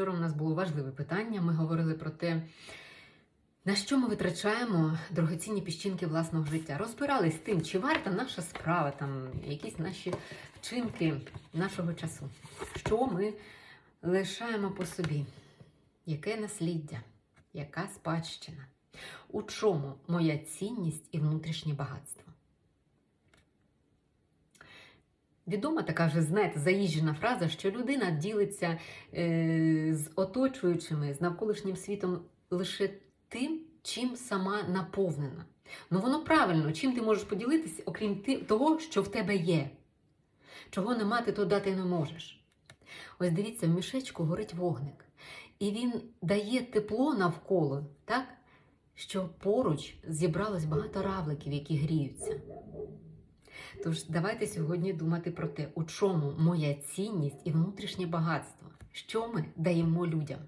Вчора у нас було важливе питання. Ми говорили про те, на що ми витрачаємо дорогоцінні піщинки власного життя. Розбирались з тим, чи варта наша справа, там якісь наші вчинки нашого часу. Що ми лишаємо по собі? Яке насліддя? Яка спадщина? У чому моя цінність і внутрішнє багатство? Відома така вже, знаєте, заїжджена фраза, що людина ділиться е, з оточуючими, з навколишнім світом лише тим, чим сама наповнена. Ну воно правильно, чим ти можеш поділитися, окрім того, що в тебе є. Чого не мати, то дати не можеш. Ось дивіться, в мішечку горить вогник. І він дає тепло навколо, так? що поруч зібралось багато равликів, які гріються. Тож давайте сьогодні думати про те, у чому моя цінність і внутрішнє багатство, що ми даємо людям.